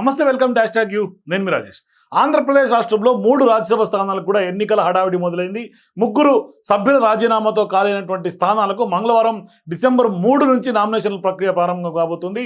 నమస్తే welcome dash tag you. నేను మీ రాజేష్. ఆంధ్రప్రదేశ్ రాష్ట్రంలో మూడు రాజ్యసభ స్థానాలకు కూడా ఎన్నికల హడావిడి మొదలైంది. ముగ్గురు సభ్యుల రాజీనామాతో ఖాళీనటువంటి స్థానాలకు మంగళవారం డిసెంబర్ మూడు నుంచి నామినేషన్ల ప్రక్రియ ప్రారంభం కాబోతుంది.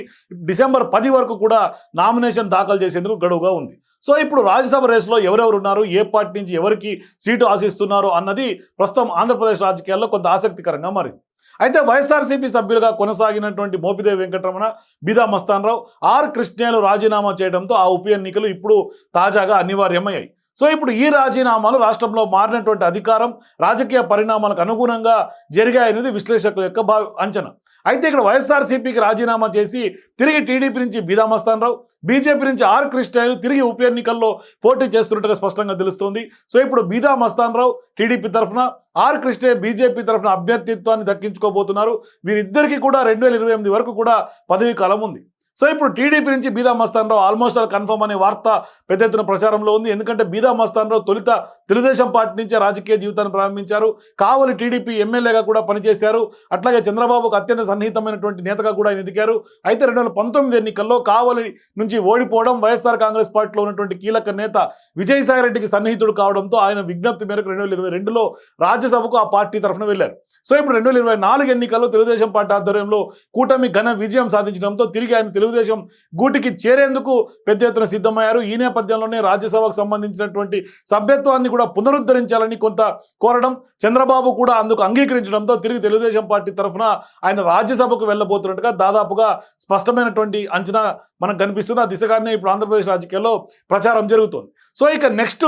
డిసెంబర్ పది వరకు కూడా నామినేషన్ దాఖలు చేసేందుకు గడువుగా ఉంది. సో ఇప్పుడు రాజ్యసభ రేసులో ఎవరెవరు ఉన్నారు? ఏ పార్టీ నుంచి ఎవరికి సీటు ఆశిస్తున్నారు? అన్నది ప్రస్తుతం ఆంధ్రప్రదేశ్ రాజకీయాల్లో కొంత ఆసక్తికరంగా మారింది. అయితే వైఎస్ఆర్సీపీ సభ్యులుగా కొనసాగినటువంటి మోపిదేవి వెంకటరమణ బిదా మస్తాన్రావు ఆర్ కృష్ణయ్యలు రాజీనామా చేయడంతో ఆ ఉప ఎన్నికలు ఇప్పుడు తాజాగా అనివార్యమయ్యాయి. సో ఇప్పుడు ఈ రాజీనామాలు రాష్ట్రంలో మారినటువంటి అధికారం రాజకీయ పరిణామాలకు అనుగుణంగా జరిగాయనేది విశ్లేషకుల యొక్క అంచనా. అయితే ఇక్కడ వైఎస్ఆర్సీపీకి రాజీనామా చేసి తిరిగి టీడీపీ నుంచి బీదామస్తానరావు బీజేపీ నుంచి ఆర్ కృష్ణయ్యలు తిరిగి ఉప ఎన్నికల్లో పోటీ చేస్తున్నట్టుగా స్పష్టంగా తెలుస్తోంది. సో ఇప్పుడు బీదామస్తానరావు టీడీపీ తరఫున ఆర్ కృష్ణయ్య బీజేపీ తరఫున అభ్యర్థిత్వాన్ని దక్కించుకోబోతున్నారు. వీరిద్దరికీ కూడా రెండు వేల ఇరవై ఎనిమిది వరకు కూడా పదవీ కాలం ఉంది. సో ఇప్పుడు టీడీపీ నుంచి Beeda Mastan Rao almost all confirm అనే వార్త పెద్ద ఎత్తున ప్రచారంలో ఉంది. ఎందుకంటే బీదా మస్తాన్రావు తొలుత తెలుగుదేశం పార్టీ నుంచే రాజకీయ జీవితాన్ని ప్రారంభించారు. కావలి టీడీపీ ఎమ్మెల్యేగా కూడా పనిచేశారు. అట్లాగే చంద్రబాబుకు అత్యంత సన్నిహితమైనటువంటి నేతగా కూడా ఆయన ఎదిగారు. అయితే రెండు వేల పంతొమ్మిది ఎన్నికల్లో కావలి నుంచి ఓడిపోవడం వైఎస్ఆర్ కాంగ్రెస్ పార్టీలో ఉన్నటువంటి కీలక నేత విజయసాయిరెడ్డికి సన్నిహితుడు కావడంతో ఆయన విజ్ఞప్తి మేరకు రెండు వేల ఇరవై రెండులో రాజ్యసభకు ఆ పార్టీ తరఫున వెళ్ళారు సో ఇప్పుడు రెండు వేల ఇరవై నాలుగు ఎన్నికల్లో తెలుగుదేశం పార్టీ ఆధ్వర్యంలో కూటమి ఘన విజయం సాధించడంతో తిరిగి ఆయన తెలుగుదేశం గూటికి చేరేందుకు పెద్ద ఎత్తున సిద్ధమయ్యారు. ఈ నేపథ్యంలోనే రాజ్యసభకు సంబంధించినటువంటి సభ్యత్వాన్ని కూడా పునరుద్ధరించాలని కొంత కోరడం చంద్రబాబు కూడా అందుకు అంగీకరించడంతో తిరిగి తెలుగుదేశం పార్టీ తరఫున ఆయన రాజ్యసభకు వెళ్ళబోతున్నట్టుగా దాదాపుగా స్పష్టమైనటువంటి అంచనా మనకు కనిపిస్తుంది. ఆ దిశగానే ఇప్పుడు ఆంధ్రప్రదేశ్ రాజకీయాల్లో ప్రచారం జరుగుతుంది. సో ఇక నెక్స్ట్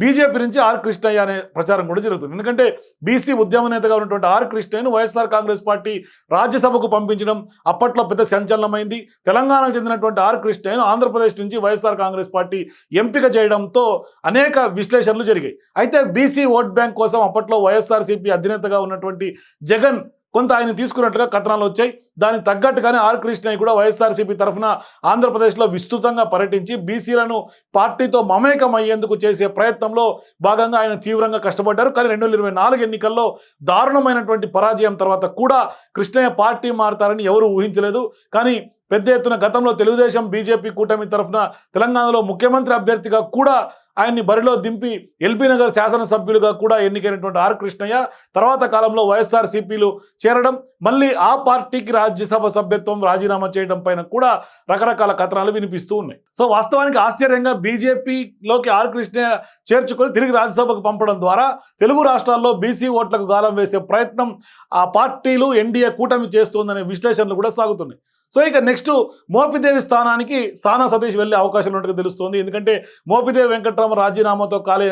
బీజేపీ నుంచి ఆర్ కృష్ణయ్య అనే ప్రచారం కూడా జరుగుతుంది. ఎందుకంటే బీసీ ఉద్యమ నేతగా ఉన్నటువంటి ఆర్ కృష్ణయ్యను వైఎస్ఆర్ కాంగ్రెస్ పార్టీ రాజ్యసభకు పంపించడం అప్పట్లో పెద్ద సంచలనమైంది. తెలంగాణకు చెందినటువంటి ఆర్ కృష్ణయ్యను ఆంధ్రప్రదేశ్ నుంచి వైఎస్ఆర్ కాంగ్రెస్ పార్టీ ఎంపిక చేయడంతో అనేక విశ్లేషణలు జరిగాయి. అయితే బీసీ ఓట్ బ్యాంక్ కోసం అప్పట్లో వైఎస్ఆర్సీపీ అధినేతగా ఉన్నటువంటి జగన్ కొంత ఆయన తీసుకున్నట్టుగా కథనాలు వచ్చాయి. దానికి తగ్గట్టుగానే ఆర్ కృష్ణయ్య కూడా వైఎస్ఆర్సీపీ తరఫున ఆంధ్రప్రదేశ్లో విస్తృతంగా పర్యటించి బీసీలను పార్టీతో మమేకం అయ్యేందుకు చేసే ప్రయత్నంలో భాగంగా ఆయన తీవ్రంగా కష్టపడ్డారు. కానీ రెండు వేల ఇరవై నాలుగు ఎన్నికల్లో దారుణమైనటువంటి పరాజయం తర్వాత కూడా కృష్ణయ్య పార్టీ మారతారని ఎవరు ఊహించలేదు. కానీ పెద్ద ఎత్తున గతంలో తెలుగుదేశం బీజేపీ కూటమి తరఫున తెలంగాణలో ముఖ్యమంత్రి అభ్యర్థిగా కూడా ఆయన్ని బరిలో దింపి ఎల్బీ నగర్ శాసనసభ్యులుగా కూడా ఎన్నికైనటువంటి ఆర్ కృష్ణయ్య తర్వాత కాలంలో వైఎస్ఆర్ సిపిలు చేరడం మళ్ళీ ఆ పార్టీకి రాజ్యసభ సభ్యత్వం రాజీనామా చేయడం పైన కూడా రకరకాల కథనాలు వినిపిస్తూ ఉన్నాయి. సో వాస్తవానికి ఆశ్చర్యంగా బీజేపీలోకి ఆర్ కృష్ణయ్య చేర్చుకొని తిరిగి రాజ్యసభకు పంపడం ద్వారా తెలుగు రాష్ట్రాల్లో బీసీ ఓట్లకు గాలం వేసే ప్రయత్నం ఆ పార్టీలు ఎన్డీఏ కూటమి చేస్తుందనే విశ్లేషణలు కూడా సాగుతున్నాయి. సో ఇక నెక్స్ట్ మోపిదేవి స్థానానికి సానా సతీష్ వెళ్ళే అవకాశం ఉన్నట్టుగా తెలుస్తోంది. ఎందుకంటే మోపిదేవి వెంకట్రామ రాజీనామాతో ఖాళీ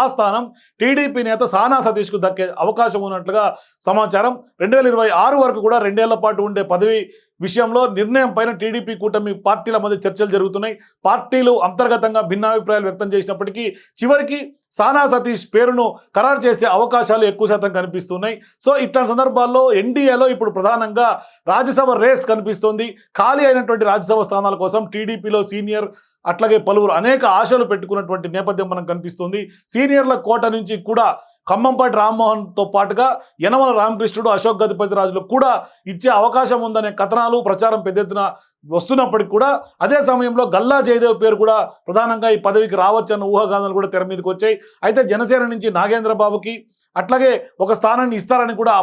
ఆ స్థానం టీడీపీ నేత సానా సతీష్కు దక్కే అవకాశం ఉన్నట్లుగా సమాచారం. రెండు వేల ఇరవై ఆరు వరకు కూడా రెండేళ్ళ పాటు ఉండే పదవి విషయంలో నిర్ణయం పైన టీడీపీ కూటమి పార్టీల మధ్య చర్చలు జరుగుతున్నాయి. పార్టీలు అంతర్గతంగా భిన్నాభిప్రాయాలు వ్యక్తం చేసినప్పటికీ చివరికి సానా సతీష్ పేరును ఖరారు చేసే అవకాశాలు ఎక్కువ శాతం కనిపిస్తున్నాయి. సో ఇట్లాంటి సందర్భాల్లో ఎన్డీఏలో ఇప్పుడు ప్రధానంగా రాజ్యసభ రేస్ కనిపిస్తోంది. ఖాళీ అయినటువంటి రాజ్యసభ స్థానాల కోసం టీడీపీలో సీనియర్ అట్లాగే పలువురు అనేక ఆశలు పెట్టుకున్నటువంటి నేపథ్యం మనకు కనిపిస్తుంది. సీనియర్ల కోట నుంచి కూడా ఖమ్మంపాటి రామ్మోహన్తో పాటుగా యనమల రామకృష్ణుడు అశోక్ గజపతి రాజులు కూడా ఇచ్చే అవకాశం ఉందనే కథనాలు ప్రచారం పెద్ద ఎత్తున వస్తున్నప్పటికి కూడా అదే సమయంలో గల్లా జయదేవ్ పేరు కూడా ప్రధానంగా ఈ పదవికి రావచ్చన్న ఊహాగానాలు కూడా తెర మీదకి వచ్చాయి. అయితే జనసేన నుంచి నాగేంద్రబాబుకి అట్లాగే ఒక స్థానాన్ని ఇస్తారని కూడా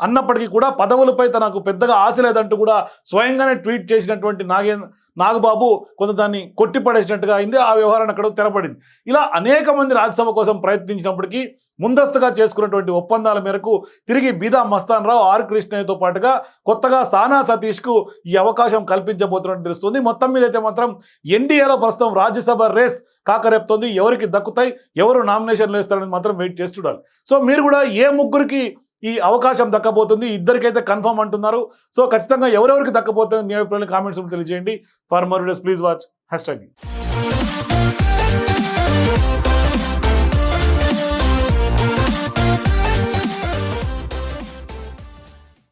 అన్నప్పటికీ కూడా పదవులపై తనకు పెద్దగా ఆశ లేదంటూ కూడా స్వయంగానే ట్వీట్ చేసినటువంటి నాగేంద్ర నాగబాబు కొంత దాన్ని కొట్టిపడేసినట్టుగా అయింది. ఆ వ్యవహారాన్ని అక్కడ తెరపడింది. ఇలా అనేక మంది రాజ్యసభ కోసం ప్రయత్నించినప్పటికీ ముందస్తుగా చేసుకున్నటువంటి ఒప్పందాల మేరకు తిరిగి బీదా మస్తాన్ రావు ఆర్ కృష్ణయ్యతో పాటుగా కొత్తగా సానా సతీష్కు ఈ అవకాశం కల్పించబోతున్నట్టు తెలుస్తుంది. మొత్తం మీద అయితే మాత్రం ఎన్డీఏలో ప్రస్తుతం రాజ్యసభ రేస్ కాకరేపుతోంది. ఎవరికి దక్కుతాయి ఎవరు నామినేషన్లు వేస్తారని మాత్రం వెయిట్ చేసి చూడాలి. సో మీరు కూడా ఏ ముగ్గురికి ఈ అవకాశం దక్కబోతుంది. ఇద్దరికైతే కన్ఫర్మ్ అంటున్నారు. సో ఖచ్చితంగా ఎవరెవరికి దక్కబోతుంది మీ అభిప్రాయాలు కామెంట్స్ తెలియజేయండి. For more please watch. Hash tag